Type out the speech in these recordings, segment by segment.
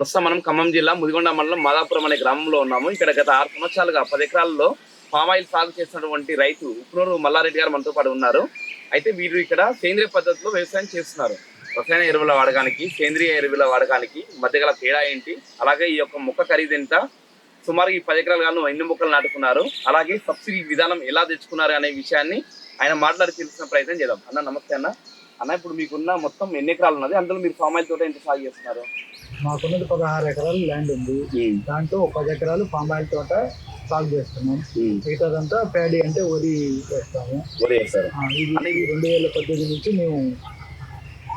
ప్రస్తుతం మనం ఖమ్మం జిల్లా ముదిగొండ మండలం మాదాపురం అనే గ్రామంలో ఉన్నాము. ఇక్కడ గత ఆరు సంవత్సరాలుగా పది ఎకరాల్లో పామాయిల్ సాగు చేసినటువంటి రైతు ఉప్పునూరు మల్లారెడ్డి గారు మనతో పాటు ఉన్నారు. అయితే వీరు ఇక్కడ సేంద్రియ పద్ధతిలో వ్యవసాయం చేస్తున్నారు. రసాయన ఎరువుల వాడకానికి సేంద్రియ ఎరువుల వాడకానికి మధ్య గల తేడా ఏంటి? అలాగే ఈ యొక్క మొక్క ఖరీదు ఎంత? సుమారు ఈ పది ఎకరాలుగాను ఎన్ని మొక్కలు నాటుకున్నారు? అలాగే సబ్సిడీ విధానం ఎలా తెచ్చుకున్నారు అనే విషయాన్ని ఆయన మాట్లాడి తెలిసిన ప్రయత్నం చేద్దాం. అన్న నమస్తే అన్న. అన్న ఇప్పుడు మీకున్న మొత్తం ఎన్ని ఎకరాలు ఉన్నది? అందులో మీరు పామాయిల్ తోట ఎంత సాగు చేస్తున్నారు? మాకున్నది పదహారు ఎకరాలు ల్యాండ్ ఉంది. దాంట్లో ఒక పది ఎకరాలు పామాయిల్ తోట సాగు చేస్తున్నాం. మిగతాదంతా ప్యాడీ అంటే వరి వేస్తాము. ఇది రెండు వేల పద్దెనిమిది నుంచి మేము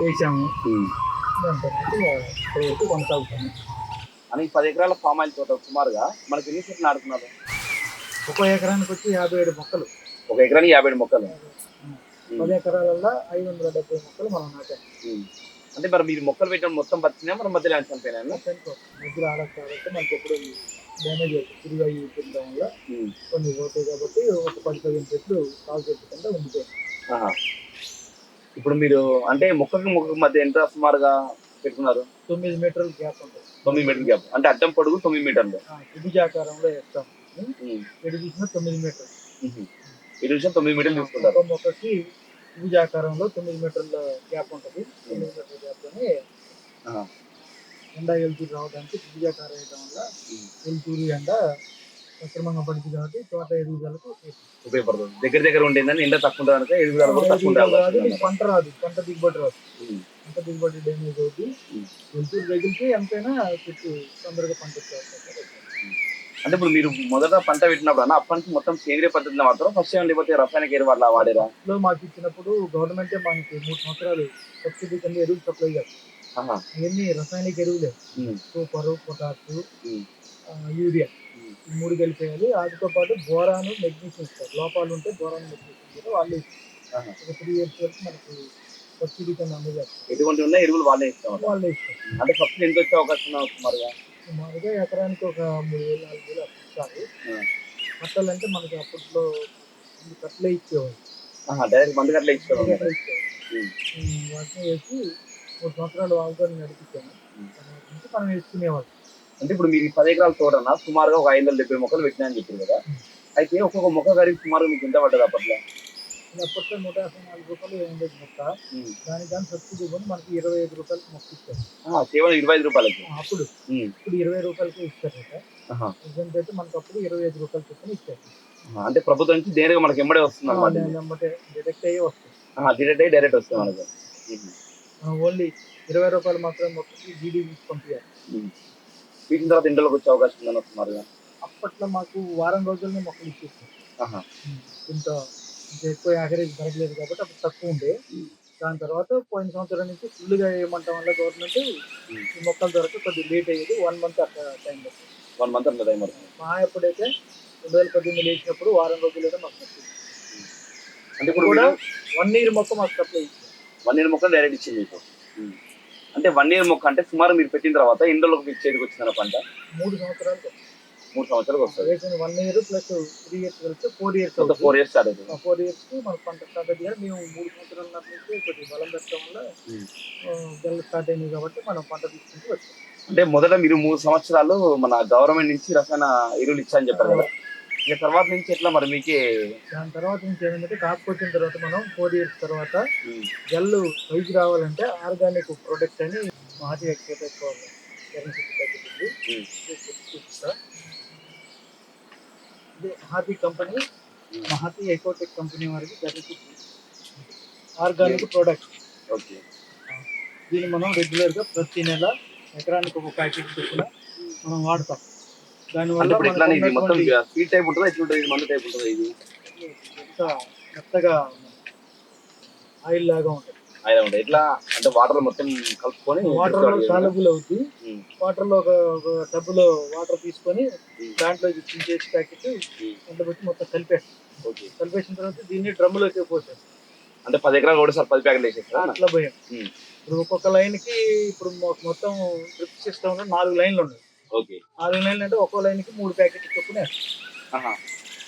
వేసాము. దాని తర్వాత కొనసాగుతాము అని పది ఎకరాల పామాయిల్ తోట సుమారుగా మనకి ఎన్ని చెట్లు నాటుకున్నారు ఒక ఎకరానికి వచ్చి యాభై ఏడు మొక్కలు. ఒక ఎకరానికి యాభై ఏడు మొక్కలు. పది ఎకరాలలో ఐదు వందల డెబ్బై మొక్కలు మనం నాటాం. ఉమ్. అంటే మరి మీరు మొక్కలు పెట్టడం మొత్తం బతికినా మరి మధ్యలో చనిపోయినా మధ్యలో ఆడక కాబట్టి మనకి ఎప్పుడు డ్యామేజ్ అవుతుంది. తిరిగి తినడం వల్ల కొన్ని పోతాయి కాబట్టి ఒక పది పదిహేను చెట్లు సాగు చెట్టుకుంటే ఉండిపోయి ఇప్పుడు మీరు అంటే మొక్కకి మొక్కకి మధ్య ఎంత సుమారుగా పెట్టుకున్నారు? తొమ్మిది మీటర్ల గ్యాప్ ఉంటుంది. తొమ్మిది మీటర్ గ్యాప్. అంటే అడ్డం పొడుగు తొమ్మిది మీటర్లు. త్రిభుజాకారంలో వేస్తాం. ఎడు చూసిన తొమ్మిది మీటర్లు. ఈ విషయం తొమ్మిది మీటర్లు తీసుకుంటారు. మొక్కకి త్రిభుజాకారంలో తొమ్మిది మీటర్ల గ్యాప్ ఉంటుంది తొమ్మిది మీటర్ల గ్యాప్లోనే. ఎండ వెలుతురు రావడానికి త్రిభుజాకారం వేయడం వల్ల ఉమ్. వెలుతురు ఎండ సక్రమంగా పడుతుంది కాబట్టి తోట ఎదుగుదలకు ఉపయోగపడుతుంది దగ్గర దగ్గర ఉండేదని ఎండ తక్కువ ఉంటుంది ఎదుగుదల తక్కువ. పంట రాదు పంట దిగుబడి రాదు. పంట దిగుబడి డ్యామేజ్ అవుతుంది ఉమ్. వెలుతురు తగిలితే ఎంతైనా చెట్టు తొందరగా పంట వచ్చే. అంటే ఇప్పుడు మీరు మొదట పంట పెట్టినప్పుడు అన్న అప్పటి నుంచి మొత్తం సేంద్రియ పద్ధతిలో మాత్రం ఫస్ట్ ఏమైనా లేకపోతే రసాయనిక ఎరువు అట్లా వాడారా లో మాకు ఇచ్చినప్పుడు గవర్నమెంటే మనకి మూడు సంవత్సరాలు సబ్సిడీ కింద ఎరువులు సప్లై చేస్తారు. ఇవన్నీ రసాయనిక ఎరువులే. Super potash um. యూరియా. ఈ మూడు కలిపేయాలి. వాటితో పాటు బోరాను మెగ్నీషియం ఇస్తారు. లోపాలు ఉంటే బోరాను మెగ్నీషియం వాళ్ళు ఇస్తారు. ఒక త్రీ ఇయర్స్ వరకు మనకి సబ్సిడీ కింద అందజేస్తారు. ఎటువంటి ఉన్న ఎరువులు వాళ్ళే ఇస్తాం వాళ్ళే ఇస్తారు. అంటే ఫస్ట్ ఎంత వచ్చే అవకాశం సుమారుగా? సుమారుగా ఎకరానికి ఒక మూడు వేలు నాలుగు వేలు ఆ. కట్టలు అంటే మనకి అప్పట్లో కట్టలే ఇచ్చేవాళ్ళు. డైరెక్ట్ మందు కట్టలే ఇచ్చేవాళ్ళు. వాటిని వేసి మూడు సంవత్సరాలు వాళ్ళతో నడిపించాను నుంచి మనం వేసుకునేవాళ్ళు. అంటే ఇప్పుడు మీరు పది ఎకరాల తోటన? సుమారుగా ఒక ఐదు వందల డెబ్బై మొక్కలు పెట్టినా అని చెప్పారు కదా. అయితే ఒక్కొక్క మొక్క ఖరీదు సుమారు మీకు ఎంత పడ్డది అప్పట్లో? అప్పట్లో నూట యాభై నాలుగు రూపాయలు ఉండేది మొక్క దానికి కానీ సబ్సిడీ కొని మనకి ఇరవై ఐదు రూపాయలకి మొక్క ఇస్తారు కేవలం ఇరవై ఐదు రూపాయలకి? అప్పుడు. ఇప్పుడు ఇరవై రూపాయలకి ఇస్తారు. ప్రజెంట్ అయితే మనకు అప్పుడు ఇరవై ఐదు రూపాయలు చొప్పున ఇస్తారు అంటే ప్రభుత్వం నుంచి నేరుగా మనకి ఎంబడే వస్తుంది అనమాట నేను వెంబటే డిడక్ట్ అయ్యే వస్తుంది. డైరెక్ట్ అయ్యి డైరెక్ట్ వస్తుంది మనకు. ఓన్లీ ఇరవై రూపాయలు మాత్రమే మొక్కకి జీడీపీ పంపించాలి ఉమ్. వీటిన తర్వాత ఇంటర్లోకి వచ్చే అవకాశం ఉందన్న సుమారుగా అప్పట్లో మాకు వారం రోజుల్ని మొక్కలు ఇచ్చేస్తారు ఇంత ఎక్కువ యావరేజ్ దొరకలేదు కాబట్టి అప్పుడు తక్కువ ఉండే. దాని తర్వాత పోయిన సంవత్సరం నుంచి ఫుల్గా వేయమంటాం వల్ల గవర్నమెంట్. ఈ మొక్కలు దొరక కొద్దిగా లేట్ అయ్యేది వన్ మంత్ అట్లా టైం పడుతుంది వన్ మంత్ అట్లా టైం పడుతుంది మా ఎప్పుడైతే రెండు వేల పద్దెనిమిది వేసినప్పుడు వారం రోజులైనా మాకు సప్లై అంటే ఇప్పుడు కూడా వన్ ఇయర్ మొక్క మాకు సప్లై వన్ ఇయర్ మొక్క డైరెక్ట్ ఇచ్చింది మీకు. అంటే వన్ ఇయర్ మొక్క అంటే సుమారు మీరు పెట్టిన తర్వాత ఇండోలోకి మీకు చేతికి వచ్చిందన్న పంట మూడు సంవత్సరాలు మూడు సంవత్సరాలకు వస్తుంది. One year plus three years కలిస్తే four years four years start అవుతుంది. ఫోర్ ఇయర్స్కి మనకు పంట స్టార్ట్ అయ్యారు మేము మూడు సంవత్సరాల నుంచి కొద్దిగా బలం పెట్టడం వల్ల. గెల స్టార్ట్ అయింది కాబట్టి మనం పంట తీసుకుంటూ వచ్చాం. అంటే మొదట మీరు మూడు సంవత్సరాలు మన గవర్నమెంట్ నుంచి రసాయన ఎరువులు ఇచ్చారని చెప్పారు కదా. ఇక తర్వాత నుంచి ఎట్లా మరి మీకే? దాని తర్వాత నుంచి ఏంటంటే కాపు వచ్చిన తర్వాత మనం ఫోర్ ఇయర్స్ తర్వాత గెల్లు పైకి రావాలంటే ఆర్గానిక్ ప్రొడక్ట్ అని ఎక్కువ పెట్టుకోవాలి తగ్గుతుంది ఉమ్, చూపిస్తా. హాతీ కంపెనీ. మహాతి ఎకోటెక్ కంపెనీ వారికి జరిగి ఆర్గానిక్ ప్రోడక్ట్ ఓకే. దీన్ని మనం రెగ్యులర్గా ప్రతి నెల ఎకరానికి ఒక ప్యాకెట్ చొప్పున మనం వాడతాం. దానివల్ల స్వీట్ టైప్ ఉంటుందా ఎట్లా ఉంటుంది మందు టైప్ ఉంటుందా ఇది? మెత్తగా ఆయిల్ లాగా ఉంటుంది. ఆయన ఉంటుంది ఎట్లా? అంటే వాటర్ మొత్తం కలుపుకొని వాటర్లో సాలబుల్ అవుతుంది ఉమ్, వాటర్లో ఒక టబ్బులో వాటర్ తీసుకొని దాంట్లో చేసి ప్యాకెట్ దాంట్లో పెట్టి మొత్తం కలిపేస్తాం. ఓకే. కలిపేసిన తర్వాత దీన్ని డ్రమ్ములోకి పోసాం అంటే పది ఎకరాలు కూడా సార్ పది ప్యాకెట్లు వేసేస్తారా? అట్లా పోయాం. ఇప్పుడు ఒక్కొక్క లైన్కి ఇప్పుడు మొత్తం డ్రిప్ సిస్టమ్లో నాలుగు లైన్లు ఉన్నాయి. ఓకే. నాలుగు లైన్లు అంటే ఒక్కో లైన్కి మూడు ప్యాకెట్లు చొప్పున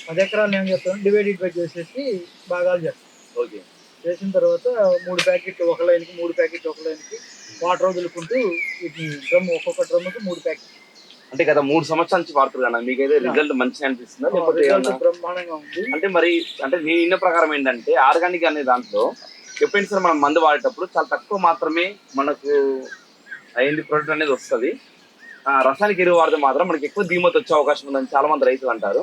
పది ఎకరాలు ఏం చేస్తాం డివైడెడ్ బై చేసేసి భాగాలు చేస్తాం. ఓకే. చేసిన తర్వాత మూడు ప్యాకెట్లు ఒక లైన్కి మూడు ప్యాకెట్లు ఒక లైన్కి వాటర్ వదులుకుంటూ వీటిని డ్రమ్ ఒక్కొక్క డ్రమ్కి మూడు ప్యాకెట్ అంటే గత మూడు సంవత్సరాల నుంచి వాడుతారు కదా మీకైతే రిజల్ట్ మంచిగా అనిపిస్తుందా? లేకపోతే? బ్రహ్మాండంగా ఉంది. అంటే మరి అంటే నేను ఇన్న ప్రకారం ఏంటంటే ఆర్గానిక్ అనే దాంట్లో ఎప్పుడైనా సరే మనం మందు వాడేటప్పుడు చాలా తక్కువ మాత్రమే మనకు అయింది ప్రొడక్ట్ అనేది వస్తుంది. రసాయనిక ఎరువు వాడితే మాత్రం మనకి ఎక్కువ దిగుమతి వచ్చే అవకాశం ఉందని చాలా మంది రైతులు అంటారు.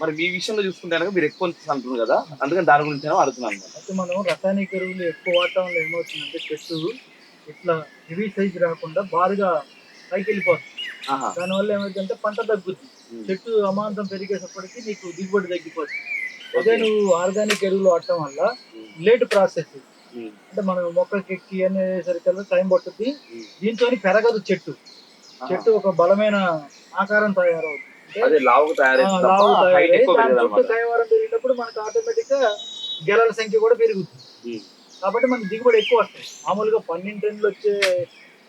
మరి మీ విషయంలో చూసుకుంటే కనుక మీరు ఎక్కువ అంటున్నారు కదా అందుకని దాని గురించి నేను అడుగుతున్నాను అయితే మనం రసాయనిక ఎరువులు ఎక్కువ వాడటం వల్ల ఏమవుతుందంటే చెట్టు ఇట్లా హెవీ సైజ్ రాకుండా బారుగా పైకి వెళ్ళిపోతుంది. దానివల్ల ఏమైందంటే పంట తగ్గుద్ది. చెట్టు అమాంతం పెరిగేటప్పటికి నీకు దిగుబడి తగ్గిపోతుంది అదే నువ్వు ఆర్గానిక్ ఎరువులు వాడటం వల్ల. Late process. అంటే మనం మొక్కకి ఎక్కి అనేసరికి టైం పట్టుద్ది. దీంతో పెరగదు చెట్టు. చెట్టు ఒక బలమైన ఆకారం తయారవుతుంది అదే లావుగా ఆ, తయారైంది లావు తప్ప హైట్ తయారై ఎక్కువ దాని పెరగదు చుట్టూ కైవారం పెరిగినప్పుడు మనకు ఆటోమేటిక్గా గెలల సంఖ్య కూడా పెరుగుతుంది. కాబట్టి మనకి దిగుబడి ఎక్కువ వస్తాయి. మామూలుగా పన్నెండు టన్నులు వచ్చే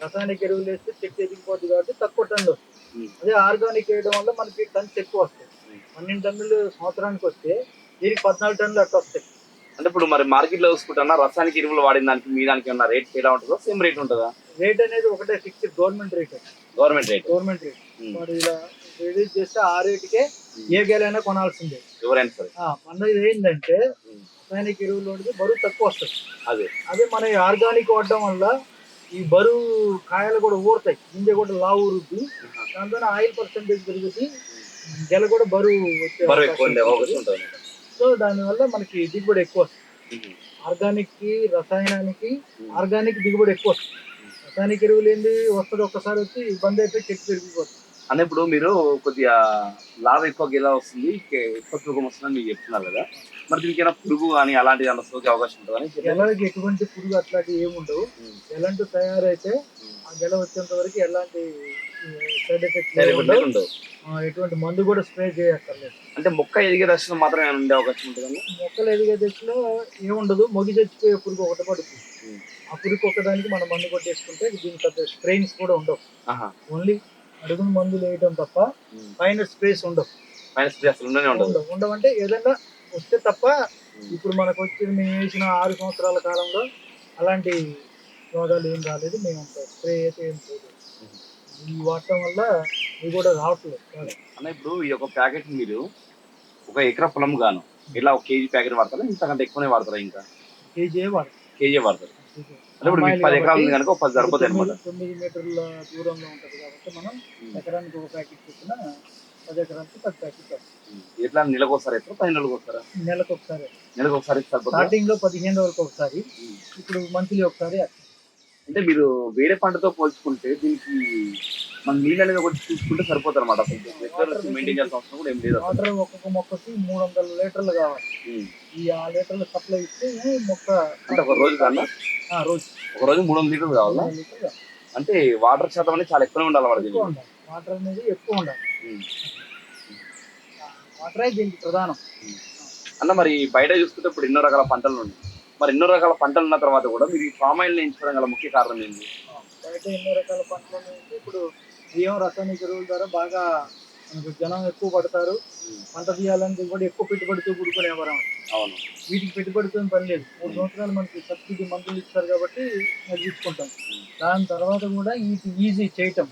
రసాయనిక ఎరువులు వేస్తే చెట్టు ఎదిగిపోద్ది కాబట్టి తక్కువ టన్నులు వస్తాయి. అదే ఆర్గానిక్ వేయడం వల్ల మనకి టన్స్ ఎక్కువ వస్తాయి. పన్నెండు టన్నులు సంవత్సరానికి వస్తే దీనికి పద్నాలుగు టన్నులు అట్లా వస్తాయి. అంటే ఇప్పుడు మరి మార్కెట్లో చూసుకుంటున్నా రసాయనిక ఎరువులు వాడిన దానికి మీ దానికి ఏమన్నా రేట్ తేడా ఉంటుందా? సేమ్ రేట్ ఉంటుందా? రేట్ అనేది ఒకటే fixed government rate. Government rate. Government rate. మరి ఇలా రిలీజ్ చేస్తే ఆ రేటుకే ఏ గేలైనా కొనాల్సిందే. ఎవరైనా సరే. మనది ఏంటంటే. రసాయనిక ఎరువులు బరువు తక్కువ వస్తుంది. అదే. అదే మన ఆర్గానిక్ వాడడం వల్ల ఈ బరువు కాయలు కూడా ఊరుతాయి. గింజ కూడా లావు ఊరుద్ది. దాంతో ఆయిల్ పర్సెంటేజ్ పెరుగుతుంది గెల కూడా బరువు వచ్చే. ఉంటుంది. సో దానివల్ల మనకి దిగుబడి ఎక్కువ వస్తుంది. ఆర్గానిక్కి రసాయనానికి. ఆర్గానిక్ దిగుబడి ఎక్కువ వస్తుంది. రసాయనిక ఎరువులు ఏంది? వస్తుంది ఒక్కసారి వచ్చి ఇబ్బంది అయిపోయి చెట్టు పెరిగిపోతుంది. అంటే ఇప్పుడు మీరు కొద్దిగా లాభం ఎక్కువ గిలా వస్తుంది? ఎక్కువ తూకం వస్తుందని మీరు చెప్తున్నారు కదా. మరి దీనికి ఏమైనా పురుగు కానీ అలాంటిది ఏమైనా సోకే అవకాశం ఉంటుందని గెలకి ఎటువంటి పురుగు అట్లాంటివి ఏమి ఉండవు. ఎలాంటి తయారైతే ఆ గెల వచ్చేంత వరకు ఎలాంటి సైడ్ ఎఫెక్ట్స్ ఉండవు. ఎటువంటి మందు కూడా స్ప్రే చేయక్కర్లేదు. అంటే మొక్క ఎదిగే దశలో మాత్రం ఏమైనా ఉండే అవకాశం ఉంటుందండి మొక్కలు ఎదిగే దశలో ఏముండదు మొగి చచ్చిపోయే పురుగు ఒకటి పడుతుంది. ఆ పురుగు ఒకదానికి మనం మందు కొట్టేసుకుంటే దీనికి పెద్ద స్ప్రెయిన్స్ కూడా ఉండవు. ఓన్లీ అడుగును మందులు వేయటం తప్ప. పైన స్పేస్ ఉండవు పైన స్ప్రే అసలు ఉండనే ఉండదు. ఉండవు ఉండవంటే ఏదైనా వస్తే తప్ప ఇప్పుడు మనకు వచ్చి మేము వేసిన ఆరు సంవత్సరాల కాలంలో అలాంటి రోగాలు ఏం రాలేదు. మేము అంత స్ప్రే అయితే ఏం చేయలేదు. ఈ వాడటం వల్ల ఇవి కూడా రావట్లేదు. అన్న ఇప్పుడు ఈ యొక్క ప్యాకెట్ మీరు ఒక ఎకరా పొలం గాను ఇలా ఒక కేజీ ప్యాకెట్ వాడతారా? ఇంతకంటే ఎక్కువనే వాడతారా ఇంకా? కేజీ వాడతాం. కేజీ వాడతారు. అంటే ఇప్పుడు మీకు పది ఎకరాలు ఉంది కనుక పది సరిపోతాయి అనమాట తొమ్మిది- మీటర్ల దూరంలో ఉంటది కాబట్టి మనం ఎకరానికి ఒక ప్యాకెట్ చొప్పున పది ఎకరానికి పది ప్యాకెట్. ఎట్లా నెలకు ఒకసారి ఎత్తారా పది నెలలకు వస్తారా నెలకు ఒకసారి. నెలకు ఒకసారి స్టార్టింగ్లో పదిహేను రోజులకు ఒకసారి. ఇప్పుడు మంత్లీ ఒకసారి అంటే మీరు వేరే పంటతో పోల్చుకుంటే దీనికి మన నీళ్ళు అనేది ఒకటి చూసుకుంటే సరిపోతారు అనమాట అసలు మెయింటైన్ చేయాల్సిన అవసరం కూడా ఏం లేదు. వాటర్ ఒక్కొక్క మొక్కకి మూడు వందల లీటర్లు కావాలి. ఈ ఆ లీటర్లు సప్లై ఇస్తే మొక్క అంటే ఒక రోజు కన్నా రోజు. ఒక రోజు మూడు వందల లీటర్లు కావాలా. అంటే వాటర్ శాతం అనేది చాలా ఎక్కువనే ఉండాలి వాడికి ఎక్కువ ఉండాలి. వాటర్ అనేది ఎక్కువ ఉండాలి. వాటరే దీనికి ప్రధానం. అన్న మరి బయట చూసుకుంటే ఇప్పుడు ఎన్నో రకాల పంటలు ఉన్నాయి. మరి ఎన్నో రకాల పంటలు ఉన్న తర్వాత కూడా మీరు ఈ ఫామ్ ఆయిల్ ఎంచుకోవడం గల ముఖ్య కారణం ఏంటి బయట ఎన్నో రకాల పంటలు ఇప్పుడు బియ్యం రసాయనిక ఎరువుల ద్వారా బాగా జనం ఎక్కువ పడతారు. పంట తీయాలంటే కూడా ఎక్కువ పెట్టుబడితో కూడుకునే అది. అవును. వీటికి పెట్టుబడితో పని లేదు. మూడు సంవత్సరాలు మనకి సబ్సిడీ మందులు ఇస్తారు కాబట్టి నడిపించుకుంటాం దాని తర్వాత కూడా ఇది ఈజీ చేయటం.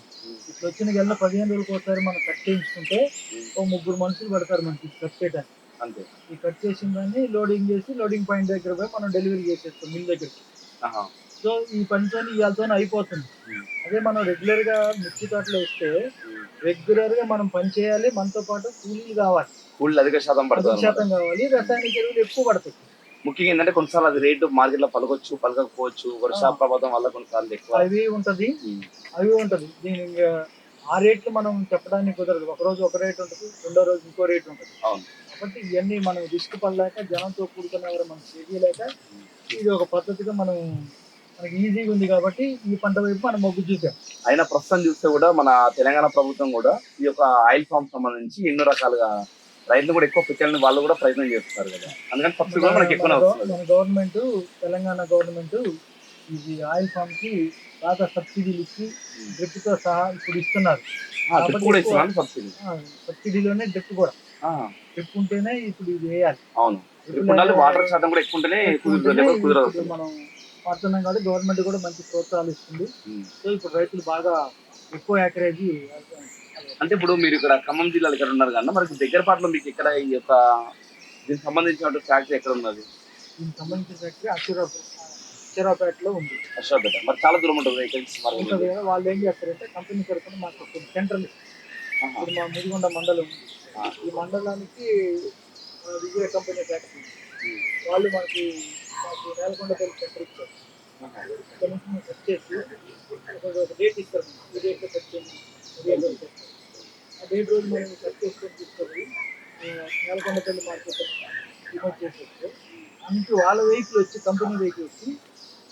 ఇట్లా వచ్చిన గల్ల పదిహేను రోజులకు ఒకసారి మనం కట్ చేయించుకుంటే ఓ ముగ్గురు మనుషులు పడతారు మనకి కట్ చేయడానికి అంతే. ఈ కట్ చేసిన దాన్ని లోడింగ్ చేసి లోడింగ్ పాయింట్ దగ్గర పోయి మనం డెలివరీ చేసేస్తాం మిల్ దగ్గరికి. సో ఈ పనితో ఇవాళతో అయిపోతుంది. అదే మనం రెగ్యులర్గా మిర్చి తోటలో వేస్తే రెగ్యులర్గా మనం పని చేయాలి మనతో పాటు కూలీలు కావాలి. కూలీలు అధిక శాతం పడుతుంది శాతం కావాలి రసాయనిక ఎరువులు ఎక్కువ పడతాయి. ముఖ్యంగా ఏంటంటే కొన్నిసార్లు అది రేటు మార్కెట్లో పలకొచ్చు పలకపోవచ్చు వర్ష. ప్రభావం వల్ల కొన్నిసార్లు ఎక్కువ. అవి ఉంటది. అవి ఉంటది. దీని ఇంకా ఆ రేట్లు మనం చెప్పడానికి కుదరదు. ఒక రోజు ఒక రేట్ ఉంటుంది రెండో రోజు ఇంకో రేట్ ఉంటుంది. అవును. కాబట్టి ఇవన్నీ మనం రిస్క్ పడలేక జనంతో కూడుకునే వారు మనం చేయలేక ఇది ఒక పద్ధతిగా మనం మనకి ఈజీగా ఉంది కాబట్టి ఈ పంట వైపు మనం మొగ్గు చూసాం. అయినా ప్రస్తుతం చూస్తే కూడా మన తెలంగాణ ప్రభుత్వం కూడా ఈ యొక్క ఆయిల్ ఫామ్ సంబంధించి ఎన్నో రకాలుగా రైతులు కూడా ఎక్కువ పెట్టాలని వాళ్ళు కూడా ప్రయత్నం చేస్తున్నారు కదా. అందుకని సబ్సిడీ కూడా మనకి ఎక్కువ మన గవర్నమెంట్ తెలంగాణ గవర్నమెంట్ ఇది ఆయిల్ ఫామ్కి బాగా సబ్సిడీలు ఇచ్చి డ్రిప్తో సహా ఇప్పుడు ఇస్తున్నారు. సబ్సిడీలోనే డ్రిప్ కూడా. డ్రిప్ ఉంటేనే ఇప్పుడు ఇది వేయాలి. అవును. వాటర్ శాతం కూడా ఎక్కువ ఉంటేనే కుదరదు. మనం వాడుతున్నాం కాబట్టి గవర్నమెంట్ కూడా మంచి ప్రోత్సాహాలు ఇస్తుంది. సో ఇప్పుడు రైతులు బాగా ఎక్కువ యాకరేజీ అంటే ఇప్పుడు మీరు ఇక్కడ ఖమ్మం జిల్లాలో ఇక్కడ ఉన్నారు కదా మనకి దగ్గర పాటలో మీకు ఇక్కడ ఈ యొక్క దీనికి సంబంధించిన ఫ్యాక్టరీ ఎక్కడ ఉన్నది? దీనికి సంబంధించిన ఫ్యాక్టరీ అక్షరా అక్షరాపేటలో ఉంది. అశ్వపేట మరి చాలా దూరం ఉంటుంది వెహికల్స్ ఉంటుంది కదా వాళ్ళు ఏం చేస్తారంటే కంపెనీ తరఫున మాకు సెంటర్లు ఇప్పుడు మా ముదిగొండ మండలం. ఈ మండలానికి విజయ కంపెనీ ఫ్యాక్టరీ. వాళ్ళు మనకి మాకు నేలకొండపల్లి సెంటర్ ఇచ్చారు ఇక్కడ నుంచి మేము సెట్ చేసి ఒక డేట్ ఇస్తారు ఈ డేట్లో సెట్ చేయండి. ఆ డేట్ రోజు మేము సెట్ చేసుకొని తీసుకొని నేలకొండపల్లి మార్కెట్ రిమోట్ చేసేస్తే అందుకు వాళ్ళ వెహికల్ వచ్చి కంపెనీ వెహికల్ వచ్చి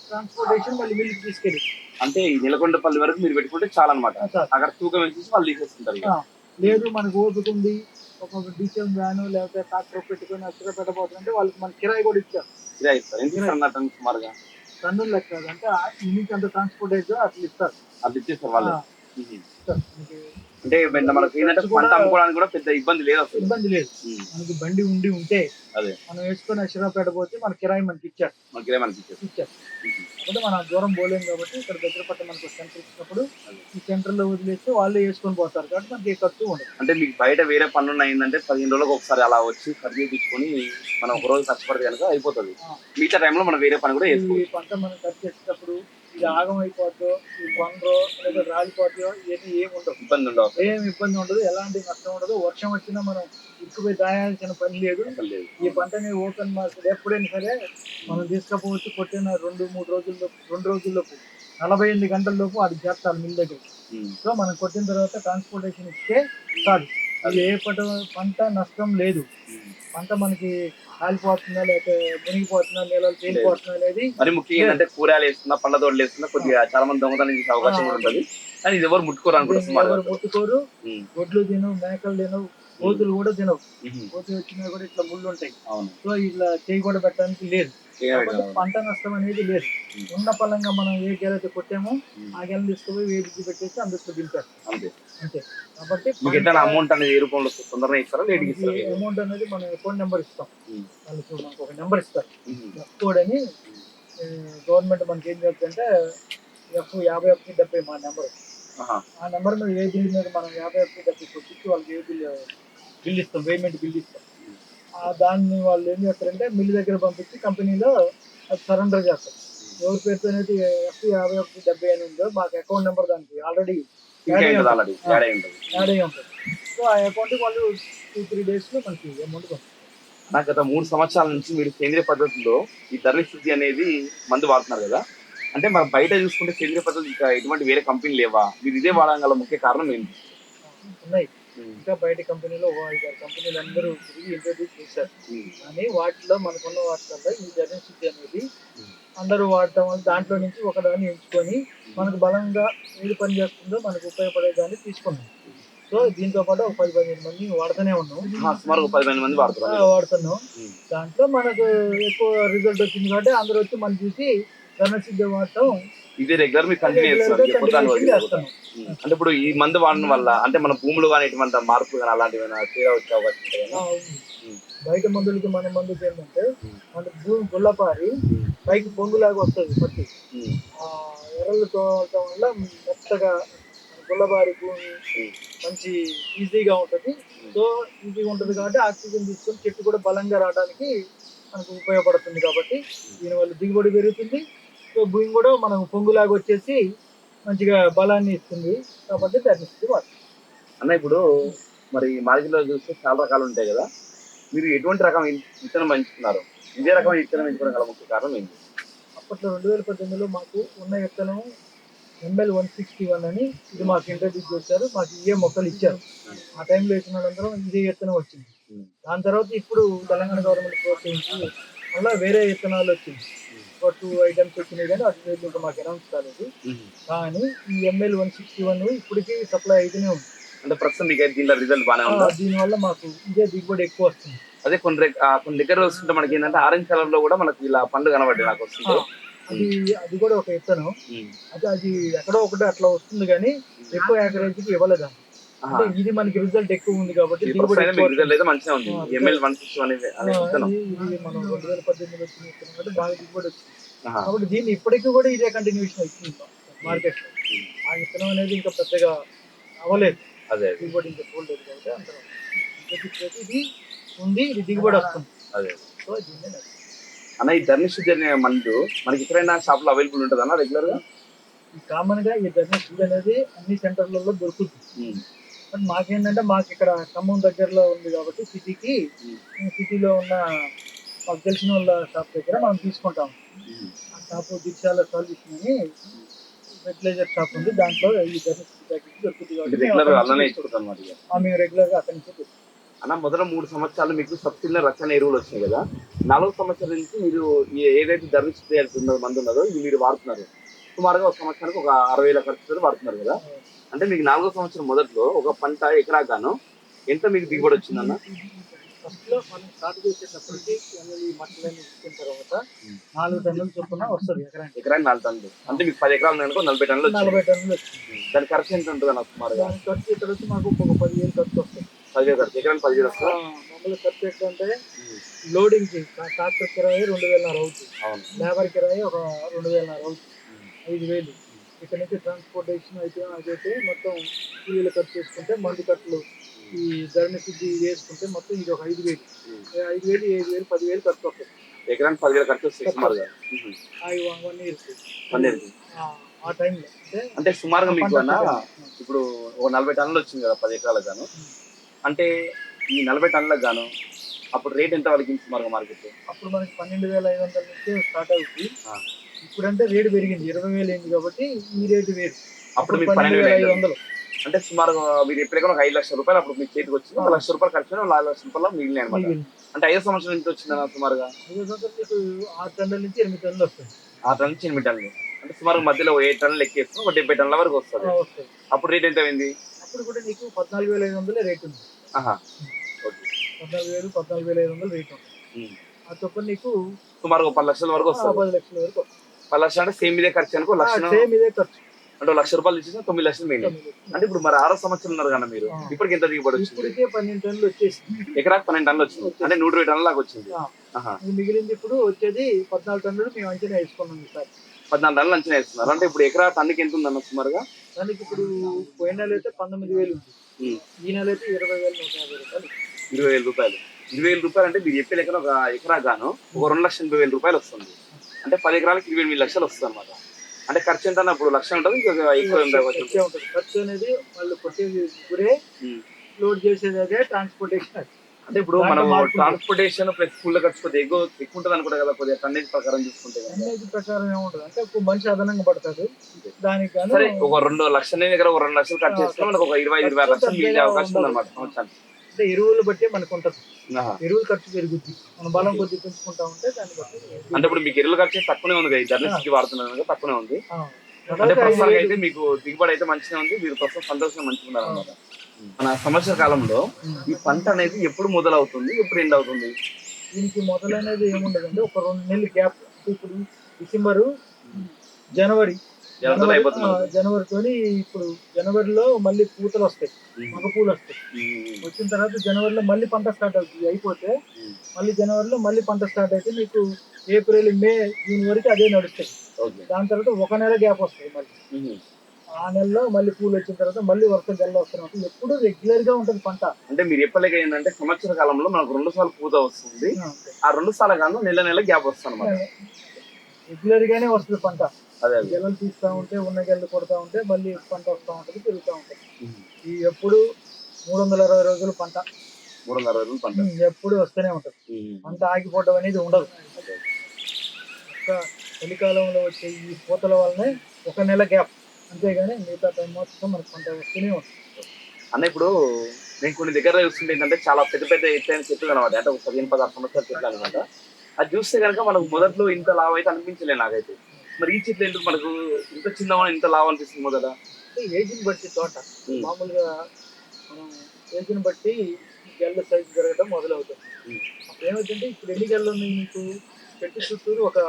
ట్రాన్స్పోర్టేషన్ మళ్ళీ మిల్లుకి తీసుకెళ్ళి. అంటే ఈ నిలకొండపల్లి వరకు మీరు పెట్టుకుంటే చాలా. అనమాట అక్కడ తూకం వేసేసి వాళ్ళు తీసేసుకుంటారు లేదు మనకు ఓపిక ఉంది. ఒక డీసెల్ వ్యాన్ లేకపోతే ట్రాక్టర్ పెట్టుకొని అక్కడ పెట్టబోతుందంటే వాళ్ళకి మన కిరాయి కూడా ఇచ్చారు. ఇదే ఇస్తారు ఎంత ఇస్తారు అన్నట్టు సుమారుగా టన్నులు లెక్క. అంటే యూనిట్ అంత ట్రాన్స్పోర్ట్ అయితే అట్లా ఇస్తారు అది ఇచ్చేస్తారు వాళ్ళు. ఇస్తారు. అంటే మనకి ఏంటంటే పంట అమ్ముకోవడానికి కూడా పెద్ద ఇబ్బంది లేదు అసలు ఇబ్బంది లేదు. మనకి బండి ఉండి ఉంటే అదే మనం వేసుకొని అక్షరాపేట పోతే మన కిరాయి మనకి ఇచ్చారు మనకి మనకి ఇచ్చేస్తారు ఇచ్చారు ఉహు. కాబట్టి మనం దూరం పోలేం కాబట్టి ఇక్కడ దగ్గర పట్ల మనకు సెంటర్ ఇచ్చినప్పుడు. ఈ సెంటర్లో వదిలేస్తే వాళ్ళే వేసుకొని పోతారు కాబట్టి మనకి ఏ ఖర్చు ఉండదు అంటే మీకు బయట వేరే పనులు అయిందంటే పదిహేను రోజులకు ఒకసారి అలా వచ్చి ఖర్చు చేయించుకొని మనం ఒక రోజు కష్టపడితే కనుక అయిపోతుంది. మిగతా టైంలో మనం వేరే పని కూడా ఈ చేసుకోవచ్చు పంట మనం కట్ చేసేటప్పుడు ఇది ఆగం అయిపోద్దో ఈ కొండ్రో లేదా రాలిపోతాయో ఇవన్నీ ఏమి ఉండవు ఇబ్బంది ఉండవు ఏం ఇబ్బంది ఉండదు ఎలాంటి నష్టం ఉండదు. వర్షం వచ్చినా మనం ఇక్కుపోయి దాయాల్సిన పని లేదు. ఈ పంటని ఓపెన్ మార్కెట్ ఎప్పుడైనా సరే మనం తీసుకపోవచ్చు కొట్టిన రెండు మూడు రోజుల్లో రెండు రోజుల్లోపు నలభై ఎనిమిది గంటల్లోపు అది చేస్తాను మిల్ దగ్గర. సో మనం కొట్టిన తర్వాత ట్రాన్స్పోర్టేషన్ ఇస్తే చాలు. అది ఏ పంట పంట నష్టం లేదు. పంట మనకి కాలిపోతుందా లేకపోతే మునిగిపోతుందా నీళ్ళలో తేలిపోతుందా అనేది మరి ముఖ్యంగా ఏంటంటే కూరగాయలు వేస్తున్నా పండ్ల తోటలు వేస్తున్నా కొద్దిగా చాలా మంది దొంగతనం చేసే అవకాశం కూడా ఉంటుంది. కానీ ఇది ఎవరు ముట్టుకోరు ఎవరు ముట్టుకోరు. గొడ్లు తినవు మేకలు తినవు కోతులు కూడా తినవు. కోతులు వచ్చినా కూడా ఇట్లా ముళ్ళు ఉంటాయి సో ఇట్లా చేయి కూడా పెట్టడానికి లేదు. పంట నష్టం అనేది లేదు. ఉన్న పలంగా మనం ఏ గెల అయితే కొట్టామో. ఆ గెలను తీసుకుపోయి వేదికి పెట్టేసి అందులో దింపారు అంతే కాబట్టి మీకు ఎట్లా అమౌంట్ అనేది ఏ రూపంలో? తొందరగా ఇస్తారా లేట్? అమౌంట్ అనేది మనం అకౌంట్ నెంబర్ ఇస్తాం. వాళ్ళకి మనకు ఒక నెంబర్ ఇస్తారు ఉహు. ఎఫ్ కోడ్ అని గవర్నమెంట్ మనకి ఏం చేస్తుందంటే ఎఫ్ యాభై ఒకటి డెబ్బై మా నెంబర్. ఆ నెంబర్ మీద ఏ బిల్ మీద మనం యాభై ఒకటి డెబ్బై కొట్టించి వాళ్ళకి ఏ బిల్ బిల్ ఇస్తాం పేమెంట్ బిల్ ఇస్తాం దాన్ని వాళ్ళు ఏం చేస్తారంటే మిల్ దగ్గర పంపించి కంపెనీలో అది సరెండర్ చేస్తారు. ఎవరి పేరుతో అయితే ఎఫ్ యాభై ఒకటి డెబ్బై అని ఉందో మాకు అకౌంట్ నెంబర్ దానికి ఆల్రెడీ యాడ్ అయి ఉంటుంది యాడ్ అయ్యి ఉంటుంది. సో ఆ అకౌంట్కి వాళ్ళు టూ త్రీ డేస్లో మనకి అమౌంట్ పంపిస్తారు. నాకు గత మూడు సంవత్సరాల నుంచి మీరు సేంద్రియ పద్ధతిలో ఈ ధరల స్థితి అనేది మందు వాడుతున్నారు కదా? అంటే మనం బయట చూసుకుంటే సేంద్రియ పద్ధతి ఇంకా ఎటువంటి వేరే కంపెనీ లేవా? మీరు ఇదే వాడడం గల ముఖ్య కారణం ఏంటి? ఉన్నాయి. ఇంకా బయట కంపెనీలో ఐదారు కంపెనీలు అందరూ తిరిగి ఇంట్రడ్యూస్ చేశారు. కానీ వాటిలో మనకున్న వాటిలో ఈ జనసిటీ అనేది అందరూ వాడటం వల్ల దాంట్లో నుంచి ఒకదాన్ని ఎంచుకొని మనకు బలంగా ఏది పని చేస్తుందో మనకు ఉపయోగపడే దాన్ని తీసుకున్నాం. సో దీంతో పాటు ఒక పది పదిహేను మంది వాడుతూనే ఉన్నాం. సుమారు పదిహేను మంది వాడుతున్నాం. దాంట్లో మనకు ఎక్కువ రిజల్ట్ వచ్చింది కాబట్టి అందరూ వచ్చి మనం చూసి జనసిద్ధి వాడటం ఇదే రెగ్యులర్ మీరు కంటిన్యూ చేస్తారు గా ఎప్పుడు దాని continuation వదిలేయకుండా. చేస్తున్నాం. ఉమ్. అంటే ఇప్పుడు ఈ మందు వాడడం వల్ల అంటే మన భూములు కానీ ఎటువంటి మార్పు కానీ అలాంటివి తేడా వచ్చే అవకాశం. బయట మందులకి మన మందుకి ఏంటంటే. మన భూమి గుల్లపారి పైకి పొంగులాగా వస్తుంది పత్తి ఎర్రలు తోవటం వల్ల మెత్తగా గుల్లబారి భూమి మంచి ఈజీగా ఉంటుంది సో ఈజీగా ఉంటుంది కాబట్టి ఆక్సిజన్ తీసుకొని చెట్టు కూడా బలంగా రావడానికి మనకు ఉపయోగపడుతుంది కాబట్టి దీనివల్ల దిగుబడి పెరుగుతుంది సో భూమి కూడా మనం పొంగులాగా వచ్చేసి మంచిగా బలాన్ని ఇస్తుంది కాబట్టి. అన్న ఇప్పుడు మరి మార్కెట్లో చూస్తే చాలా రకాలు ఉంటాయి కదా. మీరు ఎటువంటి రకం విత్తనం ఎంచుకున్నారు ఇదే రకం విత్తనం ఎంచుకోవడం గల ముఖ్య కారణం ఏంటి? అప్పట్లో రెండు వేల పద్దెనిమిదిలో మాకు ఉన్న విత్తనం ఎంఎల్ వన్ సిక్స్టీ వన్ అని ఇది మాకు ఇంట్రడ్యూస్ చేశారు. మాకు ఇవే మొక్కలు ఇచ్చారు. ఆ టైంలో వేసిన వాళ్ళందరం ఇదే విత్తనం వచ్చింది. దాని తర్వాత ఇప్పుడు తెలంగాణ గవర్నమెంట్ ప్రోత్సహించి మళ్ళీ వేరే విత్తనాలు వచ్చింది. ఒక టూ ఐటమ్స్ వచ్చినాయి కానీ వాటి పేర్లు ఇంకా మాకు అనౌన్స్ కాలేదు. కానీ ఈ ఎంఎల్ వన్ సిక్స్టీ వన్ ఇప్పటికీ సప్లై అయితేనే ఉంది. అంటే ప్రస్తుతం మీకు దీనిలో రిజల్ట్ బాగానే ఉందా? దీనివల్ల మాకు ఇదే దిగుబడి ఎక్కువ వస్తుంది. అదే కొన్ని కొన్ని దగ్గర వస్తుంటే మనకి ఏంటంటే ఆరెంజ్ కలర్లో కూడా మనకి ఇలా పండు కనబడి నాకు వస్తుంది అది అది కూడా ఒక విత్తనం అది అది ఎక్కడో ఒకటి అట్లా వస్తుంది కానీ ఎక్కువ యాకరేజ్కి ఇవ్వలేదు. అంటే ఇది మనకి రిజల్ట్ ఎక్కువ ఉంది కాబట్టి రిజల్ట్ అయితే మంచిగా ఉంది. ఎంఎల్ వన్ సిక్స్ అనే అనే ఆ, విత్తనం ఇది ఇది మనం రెండు వేల పద్దెనిమిది విత్తనం కాబట్టి బాగా దిగుబడి వచ్చింది. కాబట్టి దీన్ని ఇప్పటికీ కూడా ఇదే కంటిన్యూషన్ అవుతుంది మార్కెట్లో. ఆ విత్తనం అనేది ఇంకా పెద్దగా అవ్వలేదు. అదే దిగుబడి ఇంకా చూడలేదు కాబట్టి అంత ఇది ఉంది ఇది దిగుబడి వస్తుంది. అదే. సో దీన్ని. అన్న ఈ ధర్నిశుద్ధి అనే మందు మనకి ఎక్కడైనా షాప్లో అవైలబుల్ ఉంటుంది అన్న రెగ్యులర్గా? కామన్గా ఈ ధర్మశుద్ధి అనేది అన్ని సెంటర్లలో దొరుకుతుంది. బట్ మాకేంటంటే మాకు ఇక్కడ ఖమ్మం దగ్గరలో ఉంది కాబట్టి సిటీకి సిటీలో ఉన్న మాకు తెలిసిన వాళ్ళ షాప్ దగ్గర మనం తీసుకుంటాం. ఆ షాప్ దీక్షాల సొల్యూషన్ అని ఫెర్టిలైజర్ షాప్ ఉంది. దాంట్లో ఈ దొరుకుతుంది కాబట్టి మేము రెగ్యులర్ అక్కడ అలానే నుంచి. అన్న మొదట మూడు సంవత్సరాలు మీకు సబ్సిడీలో రసాయన ఎరువులు వచ్చినాయి కదా. నాలుగో సంవత్సరం నుంచి మీరు ఏదైతే ధర్మిష్టి ఉన్నదో మందు ఉన్నదో ఇది మీరు వాడుతున్నారు. సుమారుగా ఒక సంవత్సరానికి ఒక అరవై వేల ఖర్చుతో వాడుతున్నారు కదా. అంటే మీకు నాలుగో సంవత్సరం మొదట్లో ఒక పంట ఎకరా గాను ఎంత మీకు దిగుబడి వచ్చిందన్న? ఫస్ట్లో మనం స్టార్ట్ చేసేటప్పటికి ఈ మట్టలన్నీ ఇచ్చిన తర్వాత నాలుగు టన్నులు చొప్పున వస్తుంది ఎకరానికి. ఎకరానికి నాలుగు టన్నులు. అంటే మీకు పది ఎకరాలు అనుకో నలభై టన్నులు వచ్చింది. నలభై టన్నులు వస్తుంది దాని ఖర్చు ఎంత ఉంటుంది అన్న సుమారుగా? దాని ఖర్చు ఇక్కడ వచ్చి మాకు ఒక పదివేలు ఖర్చు వస్తుంది. పదివేలు ఖర్చు ఎకరానికి పదివేలు వస్తుందా? మామూలు ఖర్చు ఎట్లా అంటే లోడింగ్కి ట్రాక్టర్ కిరాయి రెండు వేలన్నర అవుతుంది. అవును. లేబర్ కిరాయి ఒక రెండు వేలన్నర అవుతుంది. ఐదు వేలు. ఇక్కడ నుంచి ట్రాన్స్పోర్టేషన్ అయితే అదైతే మొత్తం కూలీలు ఖర్చు చేసుకుంటే మందు కట్టలు ఈ ధరణ శుద్ధి వేసుకుంటే మొత్తం ఇది ఒక ఐదు వేలు. ఐదు వేలు ఏడు వేలు పదివేలు ఖర్చు వస్తుంది ఎకరానికి పదివేలు ఖర్చు సుమారుగా? One year. ఇయర్కి. ఆ టైంలో. అంటే అంటే సుమారుగా మీకు అన్న ఇప్పుడు ఒక నలభై టన్నులు వచ్చింది కదా పది ఎకరాలకు గాను. అంటే ఈ నలభై టన్నులకు గాను అప్పుడు రేట్ ఎంత వాళ్ళకి సుమారుగా మార్కెట్ అప్పుడు మనకి పన్నెండు వేల ఐదు వందల నుంచి స్టార్ట్ అవుతుంది ఇప్పుడంటే రేటు పెరిగింది. ఇరవై వేలు అయింది కాబట్టి ఈ రేటు వేరు. అప్పుడు మీకు పన్నెండు వేల వేల ఐదు వందలు. అంటే సుమారుగా మీరు ఎప్పుడైనా ఒక ఐదు లక్షల రూపాయలు అప్పుడు మీకు చేతికి వచ్చింది. ఒక లక్ష రూపాయలు ఖర్చు నాలుగు లక్షల రూపాయలు మిగిలినాయి అనమాట మిగిలింది. అంటే ఐదు సంవత్సరాల నుంచి వచ్చిందన్న సుమారుగా? ఐదు సంవత్సరాలు మీకు ఆరు టన్నుల నుంచి ఎనిమిది టన్నులు వస్తాయి. ఆరు టన్నుల నుంచి ఎనిమిది టన్నులు. అంటే సుమారు మధ్యలో ఒక ఏడు టన్నులు ఎక్కేస్తాం ఒక డెబ్బై టన్నుల వరకు వస్తుంది. అప్పుడు రేట్ ఎంత అయింది అప్పుడు కూడా నీకు పద్నాలుగు వేల ఐదు వందలే రేట్ ఉంది. ఆహా. ఓకే. పద్నాలుగు వేలు పద్నాలుగు వేల ఐదు వందలు రేట్ ఉంది. ఆ చొప్పున నీకు సుమారు ఒక పది లక్షల వరకు వస్తుంది. పది లక్షల వరకు పది లక్షలు అంటే సేమ్ ఇదే ఖర్చు అనుకో లక్ష సేమ్ ఇదే ఖర్చు. అంటే లక్ష రూపాయలు ఇచ్చిన తొమ్మిది లక్షలు మిగిలిన అంటే ఇప్పుడు మరి ఆరో సంవత్సరం ఉన్నారు కదా మీరు. ఇప్పటికి ఎంత దిగుబడి వచ్చింది? పన్నెండు టన్నులు వచ్చేసింది. ఎకరాకి పన్నెండు టన్నులు వచ్చింది. అంటే నూట ఇరవై టన్నుల దాకా వచ్చింది. మిగిలింది ఇప్పుడు వచ్చేది పద్నాలుగు టన్నులు మేము అంచనా వేసుకున్నాం ఈసారి పద్నాలుగు టన్నులు అంచనా వేస్తున్నారు అంటే ఇప్పుడు ఎకరా టన్నుకి ఎంత ఉందన్న సుమారుగా? దానికి ఇప్పుడు పోయిన నెల అయితే పంతొమ్మిది వేలు ఉంది. ఈ నెల అయితే ఇరవై వేల నూట యాభై రూపాయలు. ఇరవై వేల రూపాయలు. ఇరవై వేల రూపాయలు అంటే మీరు చెప్పే లెక్కన ఒక ఎకరా గాను ఒక రెండు లక్షల ఎనభై వేల రూపాయలు వస్తుంది. అంటే పది ఎకరాలకు ఇరవై ఎనిమిది లక్షలు వస్తుంది అనమాట అంటే ఖర్చు ఎంత అన్న ఇప్పుడు లక్ష ఉంటుంది ఇంకొక ఎక్కువ ఖర్చే అనేది వాళ్ళు కొట్టేది గురే లోడ్ చేసేది అదే ట్రాన్స్పోర్టేషన్ అంటే ఇప్పుడు మనం. ట్రాన్స్పోర్టేషన్ ప్లస్ స్కూల్ ఖర్చు కొద్దిగా ఎక్కువ ఎక్కువ ఉంటుంది అనుకుంటా కదా కొద్దిగా టన్నేజ్ ప్రకారం చూసుకుంటే. అన్నేది ప్రకారం ఏముంటుంది అంటే ఒక మనిషి అదనంగా పడుతుంది దానికి సరే ఒక రెండు లక్షల దగ్గర ఒక రెండు లక్షలు ఖర్చు చేస్తే మనకు ఒక ఇరవై ఇరవై లక్షలు మిగిలే అవకాశం ఉంది అనమాట సంవత్సరానికి. అంటే ఎరువులు బట్టి మనకు ఉంటుంది. ఎరువులు ఖర్చు పెరుగుద్ది. మనం బలం కొద్ది పెంచుకుంటా ఉంటే దాన్ని బట్టి అంటే ఇప్పుడు మీకు ఎరువుల ఖర్చు తక్కువనే ఉంది కదా ధర్మస్థితి వాడుతున్నారు తక్కువనే ఉంది. అంటే ప్రస్తుతానికి. అయితే మీకు దిగుబడి అయితే మంచిగా ఉంది మీరు ప్రస్తుతం సంతోషంగా మంచిగా ఉన్నారు మన సంవత్సర కాలంలో ఈ పంట అనేది ఎప్పుడు మొదలవుతుంది ఎప్పుడు ఎండ్ అవుతుంది? దీనికి మొదలైనది ఏముండదంటే ఒక రెండు నెలలు గ్యాప్. ఇప్పుడు డిసెంబరు జనవరి జనవరితోని ఇప్పుడు జనవరిలో మళ్ళీ పూతలు వస్తాయి. మగ పూలు వస్తాయి. వచ్చిన తర్వాత జనవరిలో మళ్ళీ పంట స్టార్ట్ అవుతుంది. అయిపోతే మళ్ళీ జనవరిలో మళ్ళీ పంట స్టార్ట్ అయితే మీకు ఏప్రిల్ మే జూన్ వరకు అదే నడుస్తాయి. దాని తర్వాత ఒక నెల గ్యాప్ వస్తుంది మళ్ళీ. ఆ నెలలో మళ్ళీ పూలు వచ్చిన తర్వాత మళ్ళీ వర్షం గల్ల వస్తూనే ఉంటుంది ఎప్పుడు రెగ్యులర్గా ఉంటుంది పంట. అంటే మీరు చెప్పలేక ఏంటంటే సంవత్సర కాలంలో మనకు రెండు సార్లు పూత వస్తుంది. ఆ రెండు సార్లు కాలంలో నెల నెల గ్యాప్ వస్తుంది రెగ్యులర్ గానే వస్తుంది పంట. గెలలు తీస్తా ఉంటే ఉన్న గెలలు కొడతా ఉంటే మళ్ళీ పంట వస్తూ ఉంటుంది పెరుగుతూ ఉంటుంది. ఈ ఎప్పుడు మూడు వందల అరవై రోజులు పంట. మూడు వందల అరవై రోజులు పంట. ఎప్పుడు వస్తూనే ఉంటుంది. పంట ఆగిపోవడం అనేది ఉండదు. ఒక్క చలికాలంలో వచ్చే ఈ పూతల వల్లనే ఒక నెల గ్యాప్. అంతేగాని మిగతా టైం మొత్తం మనకు పంట వస్తూనే ఉంటుంది. అన్న ఇప్పుడు నేను కొన్ని దగ్గర చూస్తుంటే ఏంటంటే చాలా పెద్ద పెద్ద ఎత్తైన చెట్లు కనమాట అంటే ఒక పదిహేను పదహారు సంవత్సరాల చెట్లు అనమాట అది చూస్తే కనుక మనకు మొదట్లో ఇంత లావు అయితే అనిపించలే నాకైతే. మరి ఈ చెట్లు ఎందుకు మనకు? ఇంత చిన్నగా ఇంత లావు అనిపిస్తుంది మొదట. ఏజ్ని బట్టి తోట. మామూలుగా మనం ఏజ్ని బట్టి గెల్ల సైజు పెరగడం మొదలవుతుంది. అప్పుడు ఏమవుతుందంటే ఇప్పుడు ఎన్ని గెలలు ఉన్నాయి మీకు? చెట్టు చుట్టూరు ఒక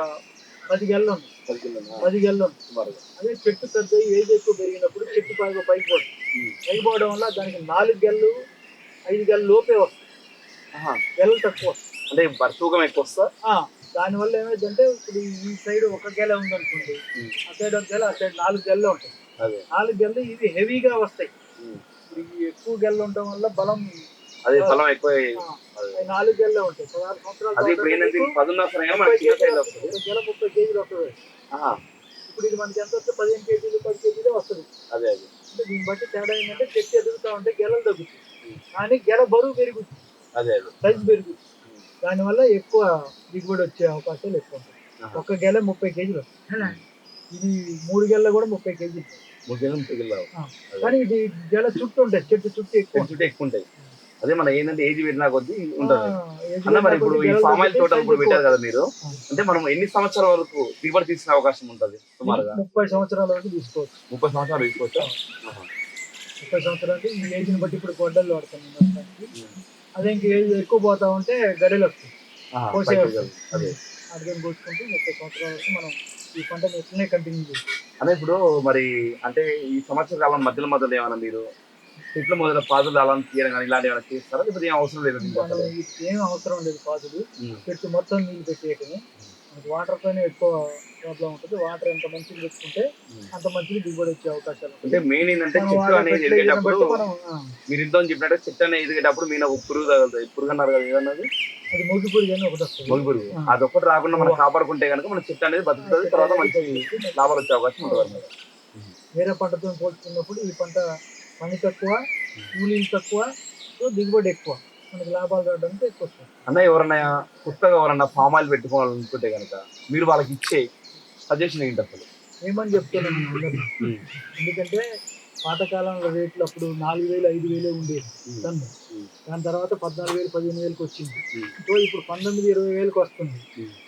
పది గెలలు పదికిందనా? పది గెలలు సుమారుగా. అదే చెట్టు పెద్ద ఏజ్ ఎక్కువ పెరిగినప్పుడు చెట్టు పైగా పైకి పోతుంది. పైకి పోవడం వల్ల దానికి నాలుగు గెలలు ఐదు గెలలు లోపే వస్తాయి. గెలలు తక్కువ అంటే బర్ తూకం ఎక్కువ వస్తా? దానివల్ల ఏమైందంటే ఇప్పుడు ఈ సైడ్ ఒక గెల ఉందనుకోండి ఉమ్. ఆ సైడ్ ఒక గెల ఆ సైడ్ నాలుగు గెలలు ఉంటాయి. అదే. నాలుగు గెలలు ఇవి హెవీగా వస్తాయి. ఇప్పుడు ఎక్కువ గెలలు ఉండడం వల్ల బలం అదే ఫలం ఎక్కువ నాలుగు గెలలే ఉంటాయి. పదహారు సంవత్సరాల గెల ముప్పై కేజీలు వస్తుంది. ఇప్పుడు ఇది మనకి ఎంత వస్తే పదిహేను కేజీలు పది కేజీలే వస్తుంది. అదే అదే. అంటే దీన్ని బట్టి తేడా ఏంటంటే చెట్టు ఎదుగుతా ఉంటే గెలలు తగ్గుతాయి. కానీ గెల బరువు పెరుగుతుంది. అదే అదే. సైజు పెరుగుతుంది. దానివల్ల ఎక్కువ దిగుబడి వచ్చే అవకాశాలు ఎక్కువ ఉంటాయి. ఒక గెల ముప్పై కేజీలు వస్తుంది ఇది మూడు గెల కూడా ముప్పై కేజీలు ముగ్గురు ముగ్గురు ఆ. కానీ ఇది గెల చుట్టూ ఉంటాయి చెట్టు చుట్టూ ఎక్కువ ఉంటుంది. చుట్టూ ఎక్కువ ఉంటాయి. అదే మన ఏంటంటే ఏజ్ పెట్టినా కొద్దీ ఉంటుంది. అన్న మరి ఇప్పుడు ఈ ఫామ్ ఆయిల్ తోటలు ఇప్పుడు పెట్టారు కదా మీరు. అంటే మనం ఎన్ని సంవత్సరాల వరకు దిగుబడి తీసుకునే అవకాశం ఉంటుంది? సుమారుగా? ముప్పై సంవత్సరాల వరకు తీసుకోవచ్చు. ముప్పై సంవత్సరాలు తీసుకోవచ్చా. ముప్పై సంవత్సరాలు ఈ ఏజ్ని బట్టి ఇప్పుడు గొడ్డలు వాడతాం మొత్తానికి. అదే ఇంక ఎక్కువ పోతా ఉంటే గడెలు వస్తాయి. కోసే. అదే. అర్థం కోసుకుంటూ ముప్పై సంవత్సరాల వరకు మనం ఈ పంటను ఎట్లనే కంటిన్యూ చేస్తాం. అదే ఇప్పుడు మరి అంటే ఈ సంవత్సర కాలం మధ్యలో మధ్యలో ఏమైనా మీరు చెట్ల మొదల పాదులు అలా తీయడం కానీ ఇలాంటి ఏమైనా చేస్తారా? లేకపోతే ఏం అవసరం లేదు ఏం అవసరం లేదు పాదులు. చెట్టు మొత్తం నీళ్ళు పెట్టేయటమే. మనకి వాటర్ పైన ఎక్కువ ప్రాబ్లం ఉంటుంది. వాటర్ ఎంత మంచిగా పెట్టుకుంటే. అంత మంచిగా దిగుబడి వచ్చే అవకాశాలు అంటే మెయిన్ ఏంటంటే చెట్టు అనేది ఎదిగేటప్పుడు మీరు ఇంత చెప్పినట్టు చెట్టు అనేది ఎదిగేటప్పుడు మీరు ఒక పురుగు తగులుతుంది. పురుగు అన్నారు కదా ఏదన్నది? అది మొగ్గు పురుగు అని ఒకటి వస్తుంది. మొగి పురుగు. అది ఒక్కటి రాకుండా మనం కాపాడుకుంటే కనుక మన చెట్టు అనేది బతుకుతుంది తర్వాత మంచి లాభాలు వచ్చే అవకాశం ఉంటుంది. వేరే పంటతో పోల్చుకున్నప్పుడు ఈ పంట పని తక్కువ కూలీలు తక్కువ సో దిగుబడి ఎక్కువ. మనకి లాభాలు రావడానికి ఎక్కువ వస్తుంది. అన్న ఎవరన్నా కొత్తగా ఎవరన్నా ఫామ్ ఆయిల్ పెట్టుకోవాలనుకుంటే కనుక మీరు వాళ్ళకి ఇచ్చే సజెషన్ ఏంటి అసలు? ఏమని చెప్తున్నాను. ఎందుకంటే పాతకాలంలో రేట్లు అప్పుడు నాలుగు వేలు ఐదు వేలే ఉండేది టన్ను. దాని తర్వాత పద్నాలుగు వేలు పదిహేను వేలకు వచ్చింది. సో ఇప్పుడు పంతొమ్మిది ఇరవై వేలకు వస్తుంది.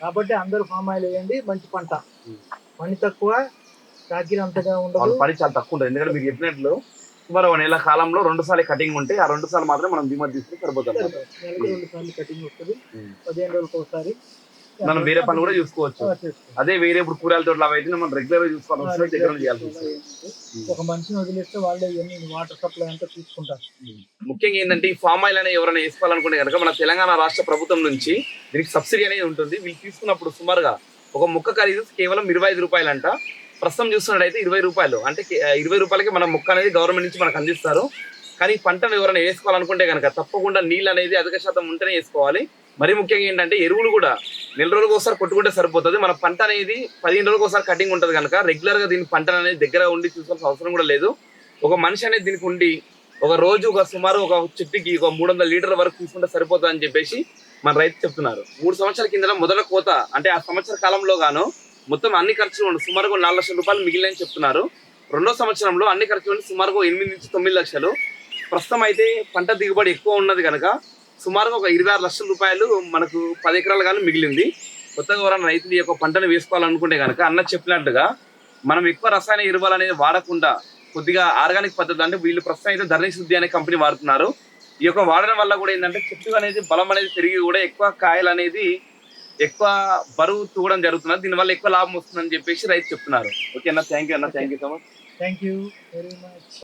కాబట్టి అందరూ ఫామ్ ఆయిల్ వేయండి మంచి పంట. పని తక్కువ కాకిరి అంతగా వాళ్ళ ఉండదు. పని చాలా తక్కువ ఉంటుంది. ఎందుకంటే మీరు చెప్పినట్లు సుమారు ఒక నెల కాలంలో రెండు సార్లు కటింగ్ ఉంటే ఆ రెండు సార్లు మాత్రమే మనం దిగుమతి తీసుకుని సరిపోతాం సరిపోతుంది. నెలకు రెండు సార్లు కటింగ్ వస్తుంది. ఉమ్. పదిహేను రోజులకు ఒకసారి. మనం వేరే పని కూడా చూసుకోవచ్చు. అదే వేరే ఇప్పుడు కూరగాయల తోటలు అవి అయితే మనం రెగ్యులర్గా దగ్గర చేయాల్సి వస్తుంది ఒక మనిషిని వదిలేస్తే వాళ్ళే వాటర్ సప్లై అంతా చూసుకుంటారు ముఖ్యంగా ఏంటంటే ఈ ఫామ్ ఆయిల్ అనేది ఎవరైనా వేసుకోవాలనుకుంటే కనుక మన తెలంగాణ రాష్ట్ర ప్రభుత్వం నుంచి దీనికి సబ్సిడీ అనేది ఉంటుంది. వీళ్ళు తీసుకున్నప్పుడు సుమారుగా ఒక ముక్క ఖరీదు కేవలం ఇరవై ఐదు రూపాయలంట. ప్రస్తుతం చూస్తున్నట్టయితే ఇరవై రూపాయలు. అంటే ఇరవై రూపాయలకి మన ముక్క అనేది గవర్నమెంట్ నుంచి మనకు అందిస్తారు. కానీ పంటను ఎవరైనా వేసుకోవాలనుకుంటే కనుక తప్పకుండా నీళ్ళు అనేది అధిక శాతం ఉంటేనే వేసుకోవాలి. మరి ముఖ్యంగా ఏంటంటే ఎరువులు కూడా నెల రోజులకు ఒకసారి కొట్టుకుంటే సరిపోతుంది. మన పంట అనేది పదిహేను రోజులకు ఒకసారి కటింగ్ ఉంటుంది కనుక రెగ్యులర్గా దీని పంట అనేది దగ్గర ఉండి చూసుకోవాల్సిన అవసరం కూడా లేదు. ఒక మనిషి అనేది దీనికి ఉండి ఒక రోజు ఒక సుమారు ఒక చెట్టుకి ఒక మూడు వందల లీటర్ వరకు తీసుకుంటే సరిపోతుంది అని చెప్పేసి మన రైతు చెప్తున్నారు. మూడు సంవత్సరాల కింద మొదల కోత అంటే ఆ సంవత్సర కాలంలో గాను మొత్తం అన్ని ఖర్చులు సుమారుగా నాలుగు లక్షల రూపాయలు మిగిలినని చెప్తున్నారు. రెండో సంవత్సరంలో అన్ని ఖర్చులు సుమారుగా ఎనిమిది నుంచి తొమ్మిది లక్షలు. ప్రస్తుతం అయితే పంట దిగుబడి ఎక్కువ ఉన్నది కనుక సుమారుగా ఒక ఇరవై ఆరు లక్షల రూపాయలు మనకు పది ఎకరాలు కానీ మిగిలింది. కొత్తగా ఎవరైనా రైతులు ఈ యొక్క పంటను వేసుకోవాలనుకుంటే కనుక అన్న చెప్పినట్టుగా మనం ఎక్కువ రసాయన ఎరువులు అనేది వాడకుండా కొద్దిగా ఆర్గానిక్ పద్ధతి అంటే వీళ్ళు ప్రస్తుతం అయితే ధరణి శుద్ధి అనే కంపెనీ వాడుతున్నారు. ఈ యొక్క వాడడం వల్ల కూడా ఏంటంటే చెట్టు అనేది బలం అనేది పెరిగి కూడా ఎక్కువ కాయలు అనేది ఎక్కువ బరువు తూగడం జరుగుతున్నది. దీనివల్ల ఎక్కువ లాభం వస్తుందని చెప్పేసి రైతు చెప్తున్నారు. ఓకే అన్న థ్యాంక్ యూ అన్న thank you so much thank you very much